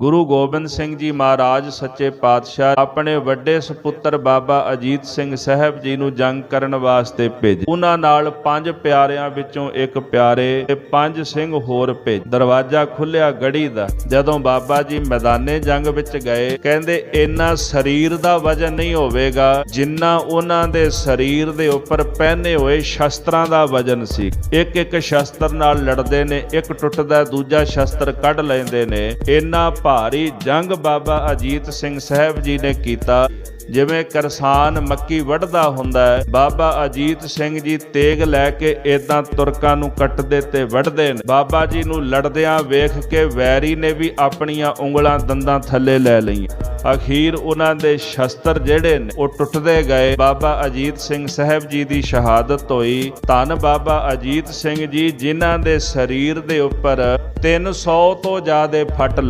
ਗੁਰੂ ਗੋਬਿੰਦ ਸਿੰਘ ਜੀ ਮਹਾਰਾਜ, ਸੱਚੇ ਪਾਤਸ਼ਾਹ, ਆਪਣੇ ਵੱਡੇ ਸੁਪੁੱਤਰ ਬਾਬਾ ਅਜੀਤ ਸਿੰਘ ਸਾਹਿਬ ਜੀ ਨੂੰ ਜੰਗ ਕਰਨ ਵਾਸਤੇ ਭੇਜੇ। ਉਹਨਾਂ ਨਾਲ ਪੰਜ ਪਿਆਰਿਆਂ ਵਿੱਚੋਂ ਇੱਕ ਪਿਆਰੇ ਤੇ ਪੰਜ ਸਿੰਘ ਹੋਰ ਭੇਜ। ਦਰਵਾਜ਼ਾ ਖੁੱਲਿਆ ਗੜੀ ਦਾ। ਜਦੋਂ ਬਾਬਾ ਜੀ ਮੈਦਾਨੇ ਜੰਗ ਵਿੱਚ ਗਏ, ਕਹਿੰਦੇ, ਇੰਨਾ ਸਰੀਰ ਦਾ ਵਜਨ ਨਹੀਂ ਹੋਵੇਗਾ ਜਿੰਨਾ ਉਹਨਾਂ ਦੇ ਸਰੀਰ ਦੇ ਉੱਪਰ ਪਹਿਨੇ ਹੋਏ ਸ਼ਸਤਰਾਂ ਦਾ ਵਜਨ ਸੀ। ਇੱਕ ਇੱਕ ਸ਼ਸਤਰ ਨਾਲ ਲੜਦੇ ਨੇ, ਇੱਕ ਟੁੱਟਦਾ ਦੂਜਾ ਸ਼ਸਤਰ ਕੱਢ ਲੈਂਦੇ ਨੇ। ਇੰਨਾ ਭਾਰੀ ਜੰਗ ਬਾਬਾ ਅਜੀਤ ਸਿੰਘ ਸਾਹਿਬ ਜੀ ਨੇ ਕੀਤਾ। ਜਿਵੇਂ ਕਿਸਾਨ ਮੱਕੀ ਵੱਢਦਾ ਹੁੰਦਾ ਹੈ, ਬਾਬਾ ਅਜੀਤ ਸਿੰਘ ਜੀ ਤੇਗ ਲੈ ਕੇ ਇਦਾਂ ਤੁਰਕਾਂ ਨੂੰ ਕੱਟਦੇ ਤੇ ਵੱਢਦੇ ਨੇ। ਬਾਬਾ ਜੀ ਨੂੰ ਲੜਦਿਆਂ ਵੇਖ ਕੇ ਵੈਰੀ ਨੇ ਵੀ ਆਪਣੀਆਂ ਉਂਗਲਾਂ ਦੰਦਾਂ ਥੱਲੇ ਲੈ ਲਈਆਂ। ਅਖੀਰ ਉਹਨਾਂ ਦੇ ਸ਼ਸਤਰ ਜਿਹੜੇ ਨੇ, ਉਹ ਟੁੱਟਦੇ ਗਏ। ਬਾਬਾ ਅਜੀਤ ਸਿੰਘ ਸਾਹਿਬ ਜੀ ਦੀ ਸ਼ਹਾਦਤ ਹੋਈ। ਧੰਨ ਬਾਬਾ ਅਜੀਤ ਸਿੰਘ ਜੀ, ਜਿਨ੍ਹਾਂ ਦੇ ਸਰੀਰ ਦੇ ਉੱਪਰ 300 ਤੋਂ ਜ਼ਿਆਦਾ ਫੱਟ